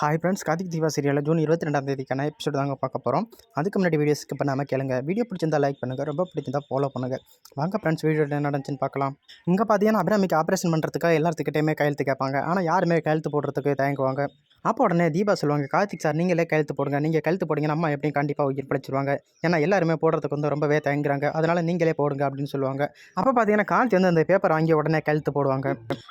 Hi friends Karthik Deepa சீரியலில் June இருபத்தி ரெண்டாம் தேதிக்கான எபிசோட் தாங்க பார்க்க போகிறோம் அதுக்கு முன்னாடி வீடியோ ஸ்கிப் பண்ணாமல் கேளுங்க. வீடியோ பிடிச்சிருந்தா லைக் பண்ணுங்கள் ரொம்ப பிடிச்சிருந்தா ஃபாலோ பண்ணுங்கள் வாங்க ஃப்ரெண்ட்ஸ் வீடியோ என்ன நடந்துச்சுன்னு பார்க்கலாம். இங்கே பார்த்தீங்கன்னா அபிராமிக்கு ஆப்ரேஷன் பண்ணுறதுக்காக எல்லாத்துக்கிட்டையுமே கையெழுத்து கேட்பாங்க. ஆனால் யாருமே கையெழுத்து போடுறதுக்கு தயங்குவாங்க. அப்போ உடனே தீபா சொல்லுவாங்க கார்த்திக் சார் நீங்களே கழுத்து போடுங்க. நீங்கள் கழுத்து போடுங்கன்னா அம்மா எப்படியும் கண்டிப்பாக உயிர் பிழைச்சிருவாங்க. ஏன்னா எல்லாருமே போடுறதுக்கு வந்து ரொம்பவே தயங்குறாங்க. அதனால் நீங்களே போடுங்க அப்படின்னு சொல்லுவாங்க. அப்போ பார்த்தீங்கன்னா கார்த்தி வந்து அந்த பேப்பர் வாங்கி உடனே கழுத்து போடுவாங்க.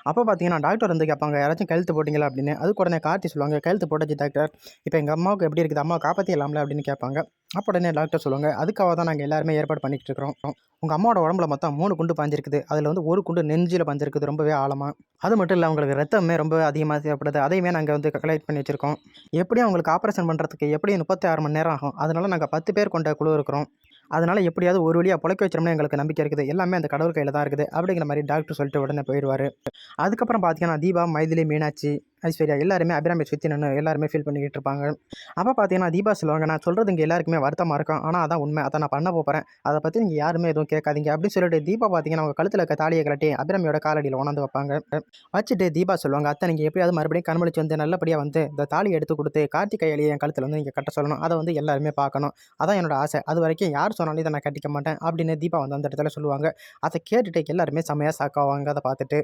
அப்போ பார்த்தீங்கன்னா டாக்டர் வந்து கேட்பாங்க யாராச்சும் கழுத்து போட்டிங்களா? அப்படின்னு. அதுக்கு உடனே கார்த்தி சொல்லுவாங்க கழுத்து போட்டாச்சு டாக்டர் இப்போ எங்கள் அம்மாவுக்கு எப்படி இருக்குது? அம்மா காப்பாற்றிடலாம்ல அப்படின்னு கேட்பாங்க அப்போ உடனே டாக்டர் சொல்லுவாங்க அதுக்காக தான் நாங்கள் எல்லாருமே ஏற்பாடு பண்ணிக்கிட்டு இருக்கிறோம். உங்கள் அம்மாவோட உடம்புல மொத்தம் மூணு குண்டு பாஞ்சிருக்குது. அதில் வந்து ஒரு குண்டு நெஞ்சில் பாஞ்சிருக்குது ரொம்பவே ஆழமாக அது மட்டும் இல்லை அவங்களுக்கு ரத்தமே ரொம்ப அதிகமாக தேவைப்படுது. அதையுமே நாங்கள் வந்து கலெக்ட் பண்ணி வச்சுருக்கோம். எப்படியும் அவங்களுக்கு ஆப்ரேஷன் பண்ணுறதுக்கு எப்படியும் முப்பத்தி ஆறு மணி நேரம் ஆகும். அதனால் நாங்கள் பத்து பேர் கொண்ட குழு இருக்கிறோம். அதனால் எப்படியாவது ஒரு வழியாக புழைக்க வச்சோம்னா எங்களுக்கு நம்பிக்கை இருக்குது. எல்லாமே அந்த கடவுள் கையில் தான் இருக்குது. அப்படிங்கிற மாதிரி டாக்டர் சொல்லிட்டு உடனே போயிடுவார். அதுக்கப்புறம் பார்த்தீங்கன்னா தீபா மைதிலி மீனாட்சி ஐஸ்வர்யா எல்லாருமே அபிராமி சுற்றி நின்று எல்லாருமே ஃபீல் பண்ணிக்கிட்டு இருப்பாங்க. அப்போ பார்த்தீங்கன்னா தீபா சொல்லுவாங்க நான் சொல்கிறது இங்கே எல்லாருக்குமே வருத்தமாக இருக்கும். ஆனால் அதான் உண்மை. அதை நான் பண்ண போகிறேன் அதை பற்றி நீங்கள் யாருமே எதுவும் கேட்காதீங்க. அப்படின்னு சொல்லிட்டு தீபா பார்த்தீங்கன்னா அவங்க கழுத்தில் இருக்க தாலியை கலட்டி அபிராமியோட காலடியில் உணர்ந்து வைப்பாங்க. வச்சுட்டு தீபா சொல்லுவாங்க அத்தை நீங்கள் எப்படியாவது மறுபடியும் கண்மொழிச்சு வந்து நல்லபடியாக வந்து இந்த தாலியை எடுத்து கொடுத்து கார்த்திகை கார்த்திகையிலேயே என் கழுத்தில் வந்து நீங்கள் கட்ட சொல்லணும். அதை வந்து எல்லாருமே பார்க்கணும். அதான் என்னோட ஆசை. அது வரைக்கும் யார் சொன்னாலும் இதை நான் கட்டிக்க மாட்டேன். அப்படின்னு தீபா வந்து அந்த இடத்துல சொல்லுவாங்க. அதை கேட்டுட்டு எல்லாருமே செம்மையாக சாக்காவாங்க அதை பார்த்துட்டு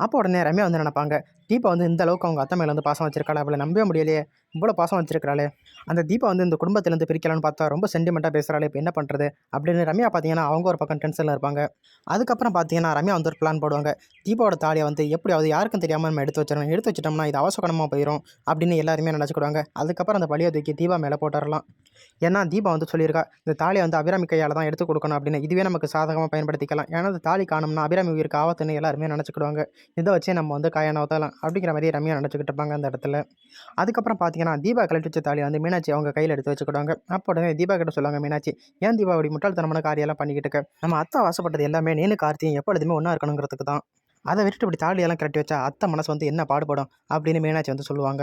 அப்போ உடனே ரம்யா வந்து நினைப்பாங்க தீபா வந்து இந்த அளவுக்கு அவங்க அத்தை மேலே வந்து பாசம் வச்சிருக்காள்? அவளை நம்பவே முடியலையே. இவ்வளோ பாசம் வச்சிருக்கிறாளே. அந்த தீபா வந்து இந்த குடும்பத்திலேருந்து பிரிக்கலான்னு பார்த்தா ரொம்ப சென்டிமெண்ட்டாக பேசுகிறாளே இப்போ என்ன பண்ணுறது அப்படின்னு ரம்யா பார்த்தீங்கன்னா அவங்க ஒரு பக்கம் டென்ஷனில் இருப்பாங்க. அதுக்கப்புறம் பார்த்தீங்கன்னா ரம்யா வந்து ஒரு பிளான் போடுவாங்க. தீபாவோட தாலியை வந்து எப்படியாவது யாருக்கும் தெரியாமல் நம்ம எடுத்து வச்சிடணும். எடுத்து வச்சிட்டோம்னா இது அவசரமாக போயிடும் அப்படின்னு எல்லாருமே நினச்சிக்கிடுவாங்க. அதுக்கப்புறம் அந்த பழியை தூக்கி தீபா மேலே போட்டுடலாம் ஏன்னா தீபா வந்து சொல்லியிருக்கா இந்த தாலியை வந்து அபிராமி கையால் தான் எடுத்து கொடுக்கணும் அப்படின்னு. இதுவே நமக்கு சாதகமாக பயன்படுத்திக்கலாம். ஏன்னா அந்த தாலி காணும்னா அபிராமி உயிருக்கு ஆபத்துன்னு எல்லாருமே நினச்சிக்கிடுவாங்க. இதை வச்சே நம்ம வந்து காயான ஊற்றலாம் அப்படிங்கிற மாதிரி ரம்யா நினச்சிக்கிட்டு இருப்பாங்க அந்த இடத்துல. அதுக்கப்புறம் பார்த்தீங்கன்னா தீபா கழட்டி வச்ச தாலி வந்து மீனாட்சி அவங்க கையில் எடுத்து வச்சுக்கிடுவாங்க. அப்போ உடனே தீபா கிட்ட சொல்லுவாங்க மீனாட்சி ஏன் தீபாவளி முட்டாள்தனமான காரியெல்லாம் பண்ணிக்கிட்டு இருக்க? நம்ம அத்தை ஆசைப்பட்டது எல்லாமே நீனு கார்த்தியும் எப்பொழுதுமே ஒன்றா இருக்கணுங்கிறதுக்கு தான். அதை விட்டுட்டு இப்படி தாலியெல்லாம் கட்டி வச்சா அத்தை மனசு வந்து என்ன பாடுபடும் அப்படின்னு மீனாட்சி வந்து சொல்லுவாங்க.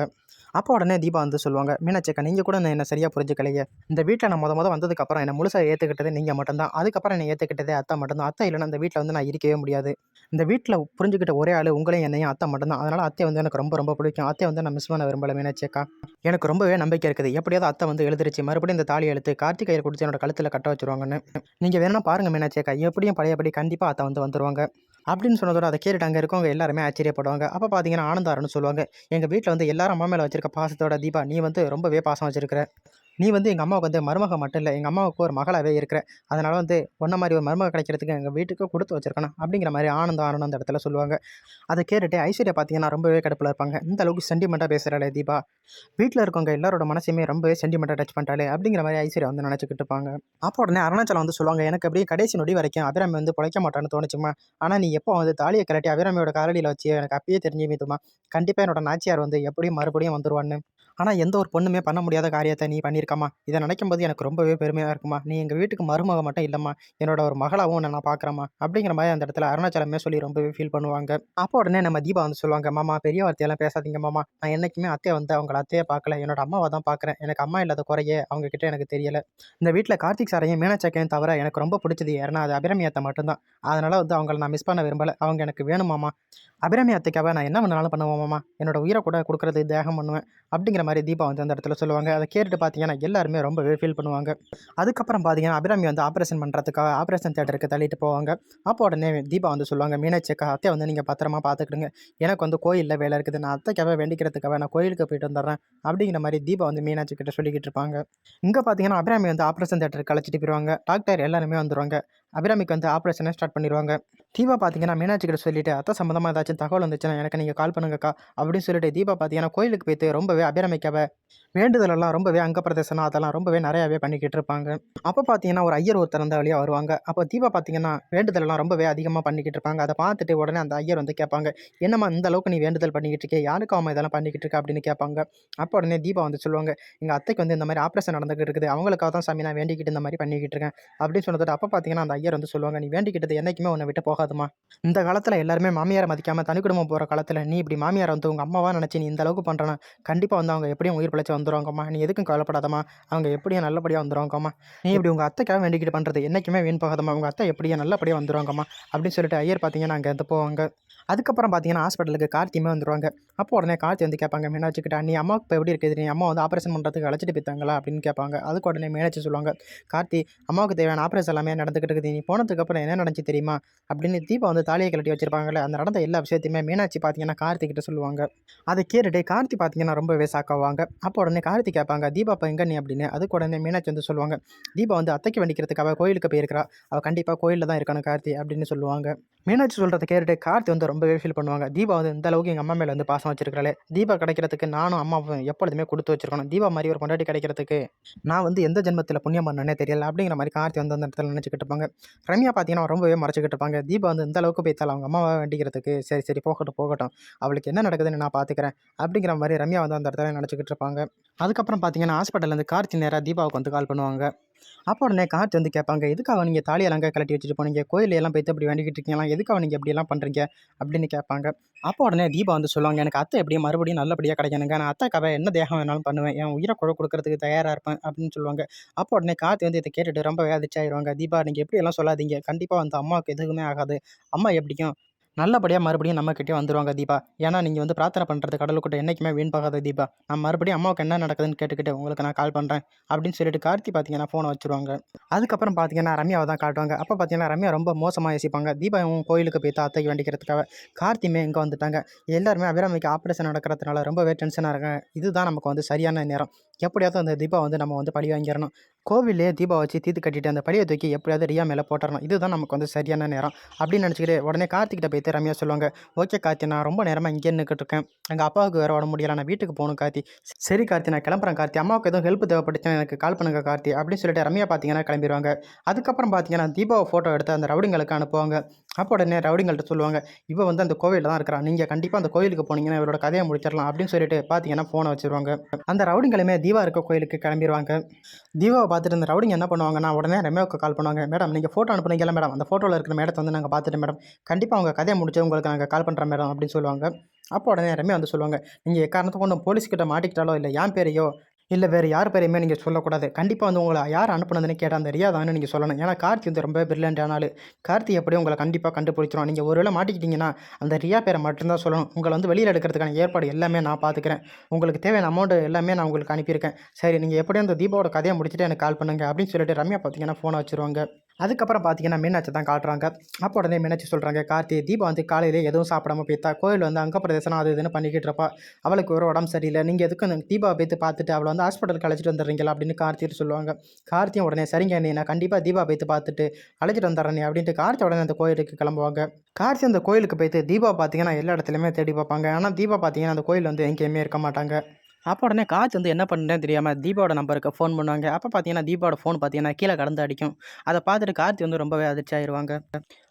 அப்போ உடனே தீபா வந்து சொல்லுவாங்க மீனாட்சி அக்கா நீங்கள் கூட என்ன சரியாக புரிஞ்சுக்கலையே. இந்த வீட்டில் நான் மொதல் மொதல் வந்ததுக்கப்புறம் என்னை முழுசாக ஏற்றுக்கிட்டது நீங்கள் மட்டும்தான். அதுக்கப்புறம் என்னை ஏற்றுக்கிட்டதே அத்தை மட்டும்தான். அத்தை இல்லைன்னா இந்த வீட்டில் வந்து நான் இருக்கவே முடியாது. இந்த வீட்டில் புரிஞ்சுக்கிட்ட ஒரே ஆள் உங்களையும் என்னையும் அத்தை மட்டும்தான். அதனால் அத்தை வந்து எனக்கு ரொம்ப ரொம்ப பிடிக்கும். அத்தை வந்து நான் மிஸ் பண்ண விரும்பல மீனாட்சி அக்கா. எனக்கு ரொம்பவே நம்பிக்கை இருக்குது. எப்படியாவது அத்தை வந்து எழுதிருச்சு மறுபடியும் இந்த தாலி எழுத்து கார்த்திகையில் கொடுத்து என்னோட கழுத்தில் கட்ட வச்சுருவாங்கன்னு. நீங்கள் வேணா பாருங்கள் மீனாட்சி அக்கா. எப்படியும் பழையபடி கண்டிப்பாக அத்தை வந்து வந்துருவாங்க. அப்படின்னு சொன்னதோட அதை கேட்டுட்டு அங்கே இருக்கவங்க எல்லாருமே ஆச்சரியப்படுவாங்க. அப்போ பார்த்தீங்கன்னா ஆனந்தாரன்னு சொல்லுவாங்க. எங்கள் வீட்டில் வந்து எல்லாரும் அம்மா மேலே வச்சிருக்க பாசத்தோட தீபா நீ வந்து ரொம்பவே பாசம் வச்சிருக்கிற. நீ வந்து எங்கள் அம்மாவுக்கு வந்து மருமக மட்டும் இல்லை எங்கள் அம்மாவுக்கு ஒரு மகளாகவே இருக்கிற. அதனால் வந்து ஒன்றை மாதிரி ஒரு மருமக கிடைக்கிறதுக்கு எங்கள் வீட்டுக்கு கொடுத்து வச்சிருக்கணும் அப்படிங்கிற மாதிரி ஆனந்தம் ஆனந்தம் அந்த இடத்துல சொல்லுவாங்க. அதை கேட்டுட்டு ஐஸ்வர்யா பார்த்தீங்கன்னா ரொம்பவே கடுப்பில் இருப்பாங்க. இந்த அளவுக்கு சென்டிமெண்ட்டாக பேசுகிறாளே தீபா. வீட்டில் இருக்கவங்க எல்லாரோட மனசையுமே ரொம்பவே சென்டிமெண்ட்டாக டச் பண்ணிட்டாலே அப்படிங்கிற மாதிரி ஐஸ்வர்யா வந்து நினச்சிக்கிட்டு இருப்பாங்க. அப்போ உடனே அருணாச்சலம் வந்து சொல்லுவாங்க எனக்கு அப்படியே கடைசி நொடி வரைக்கும் அபிராமி வந்து பிழைக்க மாட்டான்னு தோணுச்சுமா? ஆனால் நீ எப்போ வந்து தாலியை கலட்டி அபிராமியோட காலடியில் வச்சு எனக்கு அப்பயே தெரிஞ்சு மீதுமா கண்டிப்பாக என்னோட நாச்சியார் வந்து எப்படியும் மறுபடியும் வந்துருவான்னு. ஆனால் எந்த ஒரு பொண்ணுமே பண்ண முடியாத காரியத்தை நீ பண்ணியிருக்கம்மா. இதை நினைக்கும் போது எனக்கு ரொம்பவே பெருமையாக இருக்குமா நீ எங்கள் வீட்டுக்கு மருமக மட்டும் இல்லைம்மா. என்னோட ஒரு மகளாகவும் நான் பார்க்குறேம்மா. அப்படிங்கிற மாதிரி அந்த இடத்துல அருணாச்சலமே சொல்லி ரொம்பவே ஃபீல் பண்ணுவாங்க. அப்போ உடனே நம்ம தீபா வந்து சொல்லுவாங்க மாமா பெரிய வார்த்தையெல்லாம் பேசாதீங்க மாமா. நான் என்றைக்குமே அத்தையை வந்து அவங்கள அத்தையை பார்க்கல. என்னோட அம்மாவை தான் பார்க்குறேன். எனக்கு அம்மா இல்லாத குறையே அவங்க கிட்ட எனக்கு தெரியல. இந்த வீட்டில் கார்த்திக் சாரையும் மீனாட்சக்கையும் தவிர எனக்கு ரொம்ப பிடிச்சது யாருன்னா அது அபிரமியத்தை மட்டும்தான் அதனால் வந்து அவங்கள நான் மிஸ் பண்ண விரும்பலை. அவங்க எனக்கு வேணுமாமா அபிராமி அத்தைக்காக நான் என்ன பண்ணாலும் பண்ணுவோமாமா என்னோட உயிரை கூட கொடுக்குறது தேகம் பண்ணுவேன். அப்படிங்கிற மாதிரி தீபா வந்து அந்த இடத்துல சொல்லுவாங்க. அதை கேட்டுட்டு பார்த்தீங்கன்னா எல்லாருமே ரொம்பவே ஃபீல் பண்ணுவாங்க. அதுக்கப்புறம் பார்த்தீங்கன்னா அபிராமி வந்து ஆப்ரேஷன் பண்ணுறதுக்காக ஆப்ரேஷன் தேட்டருக்கு தள்ளிட்டு போவாங்க. அப்போ உடனே தீபா வந்து சொல்லுவாங்க மீனாட்சிக்கா அத்தையை அத்தை வந்து நீங்கள் பத்திரமா பார்த்துக்கிடுங்க எனக்கு வந்து கோயிலில் வேலை இருக்குது. நான் அத்தைக்காக வேண்டிக்கிறதுக்காக நான் கோயிலுக்கு போயிட்டு வந்துடுறேன். அப்படிங்கிற மாதிரி தீபா வந்து மீனாட்சி கிட்ட சொல்லிக்கிட்டு இருப்பாங்க. இங்கே பார்த்தீங்கன்னா அபிராமி வந்து ஆப்ரேஷன் தேட்டருக்கு அழைச்சிட்டு போயிடுவாங்க டாக்டர் எல்லாருமே வந்துடுவாங்க அபிராமிக்கு வந்து ஆப்ரேஷனை ஸ்டார்ட் பண்ணிடுவாங்க தீபா பார்த்தீங்கன்னா மீனாட்சி கிட்ட சொல்லிட்டு அத்தை சம்மந்தமாக ஏதாச்சும் தகவல் வந்துச்சுன்னா எனக்கு நீங்கள் கால் பண்ணுங்கக்கா அப்படின்னு சொல்லிட்டு தீபா பார்த்தீங்கன்னா கோயிலுக்கு போயிட்டு ரொம்பவே அபிராமிக்காக வேண்டுதலெல்லாம் ரொம்பவே அங்க பிரதேசனம் அதெல்லாம் ரொம்பவே நிறையாவே பண்ணிக்கிட்டு இருப்பாங்க. அப்போ பார்த்தீங்கன்னா ஒரு ஐயர் ஒருத்தர் அந்த வழியாக வருவாங்க. அப்போ தீபா பார்த்தீங்கன்னா வேண்டுதலெல்லாம் ரொம்பவே அதிகமாக பண்ணிக்கிட்டு இருப்பாங்க. அதை பார்த்துட்டு உடனே அந்த ஐயர் வந்து கேட்பாங்க என்னம்மா இந்த அளவுக்கு நீ வேண்டுதல் பண்ணிக்கிட்டு இருக்கே யாருக்கு அவன் இதெல்லாம் பண்ணிக்கிட்டு இருக்கா? அப்படின்னு கேட்பாங்க. அப்போ உடனே தீபா வந்து சொல்லுவாங்க எங்கள் அத்தைக்கு வந்து இந்த மாதிரி ஆப்ரேஷன் நடந்துகிட்டு இருக்குது. அவங்களுக்காக தான் சாமி நான் வேண்டிக்கிட்டு இந்த மாதிரி பண்ணிக்கிட்டு இருக்கேன். அப்படின்னு சொன்னதோட அப்போ பார்த்தீங்கன்னா அந்த ஐயர் வந்து சொல்லுவாங்க நீ வேண்டிக்கிட்டது என்னைக்குமே உன்னை விட்டு போகாதுமா இந்த காலத்தில் எல்லாருமே மாமியாரை மதிக்காமல் தனி குடும்பம் போகிற காலத்தில் நீ இப்படி மாமியாரை வந்து உங்கள் அம்மாவாக நினச்சி நீ இந்த அளவுக்கு பண்ணுறேன்னா கண்டிப்பாக வந்து அவங்க எப்படியும் உயிர் பிழைச்சி வந்துருவாங்கம்மா. நீ எதுக்கும் கவலைப்படாதம்மா. அவங்க எப்படியும் நல்லபடியாக வந்துடுவாங்கம்மா நீ இப்படி உங்கள் அத்தைக்காக வேண்டிக்கிட்டு பண்ணுறது என்றைக்குமே வீண் போகாதம்மா. உங்கள் அத்தை எப்படியும் நல்லபடியாக வந்துடுவாங்கம்மா அப்படின்னு சொல்லிட்டு ஐயர் பார்த்தீங்கன்னா அங்கே இருந்து போவாங்க. அதுக்கப்புறம் பார்த்தீங்கன்னா ஹாஸ்பிட்டலுக்கு கார்த்தியுமே வந்துருவாங்க. அப்போ உடனே கார்த்தி வந்து கேட்பாங்க மீனாட்சிக்கிட்ட நீ அம்மாவுக்கு இப்போ எப்படி இருக்குது? நீ அம்மா வந்து ஆப்ரேஷன் பண்ணுறதுக்கு அழைச்சிட்டு போய்த்தாங்களா அப்படின்னு கேட்பாங்க. அதுக்கு உடனே மீனாட்சி சொல்லுவாங்க கார்த்தி அம்மாவுக்கு தேவையான ஆப்ரேஷன் எல்லாமே நடந்துக்கிட்டு இருக்குது. நீ போனதுக்கப்புறம் என்ன நடந்துச்சு தெரியுமா? அப்படின்னு தீபா வந்து தாலியை கலட்டி வச்சிருப்பாங்கல்ல அந்த நடந்த எல்லா விஷயத்தையுமே மீனாட்சி பார்த்தீங்கன்னா கார்த்தி கிட்ட சொல்லுவாங்க. அதை கேட்டுட்டு கார்த்தி பார்த்தீங்கன்னா ரொம்பவே சாக்காவாங்க அப்போ உடனே கார்த்தி கேட்பாங்க தீபா இப்போ எங்கே நீ? அப்படின்னு. அதுக்கு உடனே மீனாட்சி வந்து சொல்லுவாங்க தீபா வந்து அத்தைக்கு வண்டிக்கிறதுக்காக கோயிலுக்கு போயிருக்கிறா. அவள் கண்டிப்பாக கோயிலில் தான் இருக்கணும் கார்த்தி அப்படின்னு சொல்லுவாங்க. மீனாட்சி சொல்கிறத கேட்டுட்டு கார்த்தி வந்து ரொம்பவே ஃபீல் பண்ணுவாங்க தீபா வந்து இந்த அளவுக்கு எங்கள் அம்மா மேலே வந்து பாசம் வச்சிருக்கிறாளே. தீபா கிடைக்கிறதுக்கு நானும் அம்மாவும் எப்பொழுதுமே கொடுத்து வச்சிருக்கணும். தீபா மாதிரி ஒரு கொண்டாடி கிடைக்கிறதுக்கு நான் வந்து எந்த ஜென்மத்தில் புண்ணியம் பண்ணனே தெரியல அப்படிங்கிற மாதிரி கார்த்தி வந்து அந்த இடத்துல நினச்சிக்கிட்டு இருப்பாங்க. ரம்யா பார்த்தீங்கன்னா ரொம்பவே மறைச்சிக்கிட்டு இருப்பாங்க. தீபா வந்து இந்த அளவுக்கு போய்த்தால அவங்க அம்மாவை வேண்டிக்கிறதுக்கு சரி சரி போகட்டும் போகட்டும். அவளுக்கு என்ன நடக்குதுன்னு நான் பார்த்துக்கிறேன் அப்படிங்கிற மாதிரி ரம்யா வந்து அந்த இடத்துல நினச்சிக்கிட்டு இருப்பாங்க. அதுக்கப்புறம் பார்த்தீங்கன்னா ஹாஸ்பிட்டல்லேருந்து கார்த்தி நேராக தீபாவுக்கு வந்து கால் பண்ணுவாங்க. அப்போ உடனே கார்த்தி வந்து கேட்பாங்க எதுக்காக நீங்கள் தாலியெல்லாம் கலட்டி வச்சுட்டு போனீங்க? கோயில் எல்லாம் போய்த்து அப்படி வேண்டிக்கிட்டு இருக்கீங்களா? எதுக்காக நீங்கள் இப்படியெல்லாம் பண்ணுறீங்க அப்படின்னு கேட்பாங்க. அப்போ உடனே தீபா வந்து சொல்லுவாங்க எனக்கு அத்தை எப்படியும் மறுபடியும் நல்லபடியாக கிடைக்கணுங்க. நான் அத்தைக்காக என்ன தேகம் வேணாலும் பண்ணுவேன். என் உயிரை குழ கொடுக்கறதுக்கு தயாராக இருப்பேன் அப்படின்னு சொல்லுவாங்க. அப்போ உடனே கார்த்தி வந்து இதை கேட்டுட்டு ரொம்ப வேதிச்சாயிருவாங்க தீபா நீங்கள் எப்படியெல்லாம் சொல்லாதீங்க. கண்டிப்பாக வந்து அம்மாவுக்கு எதுவுமே ஆகாது. அம்மா எப்படியும் நல்லபடியாக மறுபடியும் நம்மக்கிட்டே வந்துடுவாங்க தீபா. ஏன்னா நீங்கள் வந்து பிரார்த்தனை பண்ணுறது கடலுக்கிட்ட என்றைக்குமே வீண் பார்க்காத தீபா. நான் மறுபடியும் அம்மாவுக்கு என்ன நடக்குதுன்னு கேட்டுக்கிட்டு உங்களுக்கு நான் கால் பண்ணுறேன் அப்படின்னு சொல்லிட்டு கார்த்தி பார்த்தீங்கன்னா ஃபோனை வச்சுருவாங்க. அதுக்கப்புறம் பார்த்தீங்கன்னா ரம்யாவை தான் காட்டுவாங்க. அப்போ பார்த்தீங்கன்னா ரம்யா ரொம்ப மோசமாக யோசிப்பாங்க. தீபா இவங்க கோயிலுக்கு போய் தாத்தைக்கு வேண்டிக்கிறதுக்காக கார்த்திமே இங்கே வந்துட்டாங்க. எல்லாருமே அபிராமிக்கு ஆப்ரேஷன் நடக்கிறதுனால ரொம்பவே டென்ஷனாக இருக்காங்க. இதுதான் நமக்கு வந்து சரியான நேரம். எப்படியாவது அந்த தீபா வந்து நம்ம வந்து பழி வாங்கிடணும். கோவிலே தீபா வச்சு தீத்து கட்டிட்டு அந்த பழியை தூக்கி எப்படியாவது ரியா மேலே போட்டுறணும். இதுதான் நமக்கு வந்து சரியான நேரம். அப்படின்னு நினச்சிக்கிட்டு உடனே கார்த்திகிட்ட போய்த்து ரம்யா சொல்லுவாங்க ஓகே கார்த்தி நான் ரொம்ப நேரமாக இங்கே நின்றுக்கிட்டு இருக்கேன். எங்கள் அப்பாவுக்கு வேறு உடம்பு முடியல நான் வீட்டுக்கு போகணும் கார்த்தி. சரி கார்த்தி நான் கிளம்புறேன் கார்த்தி. அம்மாவுக்கு எதுவும் ஹெல்ப் தேவைப்பட்டுச்சுன்னா எனக்கு கால் பண்ணுங்க கார்த்தி. அப்படின்னு சொல்லிட்டு ரம்யா பார்த்தீங்கன்னா கிளம்பிடுவாங்க அதுக்கப்புறம் பார்த்தீங்கன்னா தீபாவை ஃபோட்டோ எடுத்து அந்த ரவுடிங்களுக்கு அனுப்புவாங்க. அப்போ உடனே ரவுடிங்கள்ட்ட சொல்லுவாங்க இவ வந்து அந்த கோவிலில் தான் இருக்கிறான் நீங்கள் கண்டிப்பாக அந்த கோவிலுக்கு போனீங்கன்னா இவரோட கதையை முடிச்சிடலாம். அப்படின்னு சொல்லிட்டு பார்த்தீங்கன்னா ஃபோனை வச்சிருவாங்க. அந்த ரவுடிங்களுமே தீபா இருக்க கோயிலுக்கு கிளம்பிடுவாங்க தீபாவை பார்த்துட்டு இருந்த ரவுடிங்க என்ன பண்ணுவாங்கன்னா உடனே ரம்யாவுக்கு கால் பண்ணுவாங்க. மேடம் நீங்கள் ஃபோட்டோ அனுப்புனீங்கல்ல மேடம்? அந்த ஃபோட்டோவில் இருக்கிற மேடத்தை வந்து நாங்கள் பார்த்துட்டு மேடம். கண்டிப்பாக அவங்க கதையை முடிச்சு உங்களுக்கு நாங்கள் கால் பண்ணுறோம் மேடம் அப்படின்னு சொல்லுவாங்க. அப்போ உடனே ரம்யா வந்து சொல்லுவாங்க நீங்கள் எக்காரணத்தை கொண்டு போலீஸ்கிட்ட மாட்டிக்கிட்டாலோ இல்லை ஏன் பேரையோ இல்லை வேறு யார் பேரையுமே நீங்கள் சொல்லக்கூடாது. கண்டிப்பாக வந்து உங்களை யார் அனுப்புனதுன்னு கேட்டால் அந்த ரியா நீங்கள் சொல்லணும். ஏன்னா கார்த்தி வந்து ரொம்ப பிரில்லியண்டான ஆள். கார்த்தி எப்படியும் உங்களை கண்டிப்பாக கண்டுபிடிச்சிரும். நீங்கள் ஒருவேளை மாட்டிக்கிட்டிங்கன்னா அந்த ரியா பேரை மட்டும்தான் சொல்லணும். உங்களை வந்து வெளியில் எடுக்கிறதுக்கான ஏற்பாடு எல்லாமே நான் பார்த்துக்கிறேன். உங்களுக்கு தேவையான அமௌண்ட்டு எல்லாமே நான் உங்களுக்கு அனுப்பியிருக்கேன். சரி நீங்கள் எப்படியும் அந்த தீபாவோட கதையை முடிச்சுட்டு எனக்கு கால் பண்ணுங்க அப்படின்னு சொல்லிட்டு ரம்யா பார்த்தீங்கன்னா ஃபோனை வச்சுருவாங்க. அதுக்கப்புறம் பார்த்தீங்கன்னா மீனாட்சி தான் காட்டுறாங்க. அப்போ உடனே மீனாட்சி சொல்கிறாங்க கார்த்தி தீபா வந்து காலையிலே எதுவும் சாப்பிடாம போய்த்தா கோயில் வந்து அங்க பிரதேசம் அது இதுன்னு பண்ணிக்கிட்டு இருப்பா. அவளுக்கு ஒரு உடம்பு சரியில்லை. நீங்கள் எதுக்கும் தீபாவை போய்த்து பார்த்துட்டு அவளை வந்து ஹாஸ்பிட்டலுக்கு அழைச்சிட்டு வந்துடுறீங்களா? அப்படின்னு கார்த்திட்டு சொல்லுவாங்க. கார்த்தியும் உடனே சரிங்க அண்ணே நான் கண்டிப்பாக தீபா போய்த்து பார்த்துட்டு அழைச்சிட்டு வந்துடுறேன் அப்படின்ட்டு கார்த்தி உடனே அந்த கோயிலுக்கு கிளம்புவாங்க. கார்த்தி அந்த கோயிலுக்கு போய்த்து தீபா பார்த்தீங்கன்னா எல்லா இடத்துலையுமே தேடி பார்ப்பாங்க. ஆனால் தீபா பார்த்தீங்கன்னா அந்த கோயில் வந்து எங்கேயுமே இருக்க மாட்டாங்க. அப்போ உடனே கார்த்தி வந்து என்ன பண்ணுறேன்னு தெரியாமல் தீபாவோட நம்பருக்கு ஃபோன் பண்ணுவாங்க. அப்போ பார்த்தீங்கன்னா தீபாவோட ஃபோன் பார்த்தீங்கன்னா கீழே கடந்து அடிக்கும். அதை பார்த்துட்டு கார்த்தி வந்து ரொம்பவே அதிர்ச்சி ஆயிடுவாங்க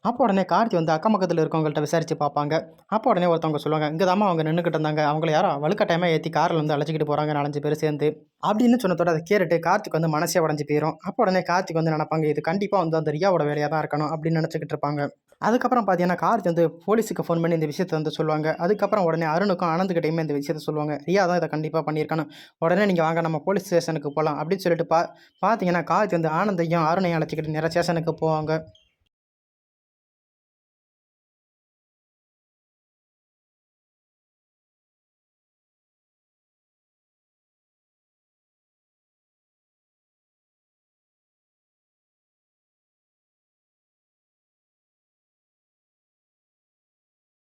அப்போ உடனே கார்த்தி வந்து அக்கம் பக்கத்தில் இருக்கவங்கள்ட்ட விசாரித்து பார்ப்பாங்க. அப்போ உடனே ஒருத்தவங்க சொல்லுவாங்க இங்கே தான் அவங்க நின்றுக்கிட்டு இருந்தாங்க. அவங்கள யாரோ வலுக்கட்டாயமாக ஏற்றி காரில் வந்து அழைச்சிக்கிட்டு போகிறாங்க நாலஞ்சு பேர் சேர்ந்து. அப்படின்னு சொன்னதோட அதை கேட்டுட்டு கார்த்திக் வந்து மனசே உடஞ்சி போயிடும் அப்போ உடனே கார்த்திக் வந்து நினைப்பாங்க இது கண்டிப்பாக வந்து அந்த ரியாவோட வேலையாக தான் இருக்கணும் அப்படின்னு நினச்சிக்கிட்டு இருப்பாங்க. அதுக்கப்புறம் பார்த்தீங்கன்னா கார்த்தி வந்து போலீஸுக்கு ஃபோன் பண்ணி இந்த விஷயத்தை வந்து சொல்லுவாங்க. அதுக்கப்புறம் உடனே அருணுக்கும் ஆனந்துக்கிட்டையுமே இந்த விஷயத்தை சொல்லுவாங்க. ரியா தான் இதை கண்டிப்பாக பண்ணியிருக்கணும். உடனே நீங்கள் வாங்க நம்ம போலீஸ் ஸ்டேஷனுக்கு போகலாம் அப்படின்னு சொல்லிட்டு பா பார்த்தீங்கன்னா கார்த்தி வந்து ஆனந்தையும் அருணையும் அழைச்சிக்கிட்டு நிறைய ஸ்டேஷனுக்கு போவாங்க.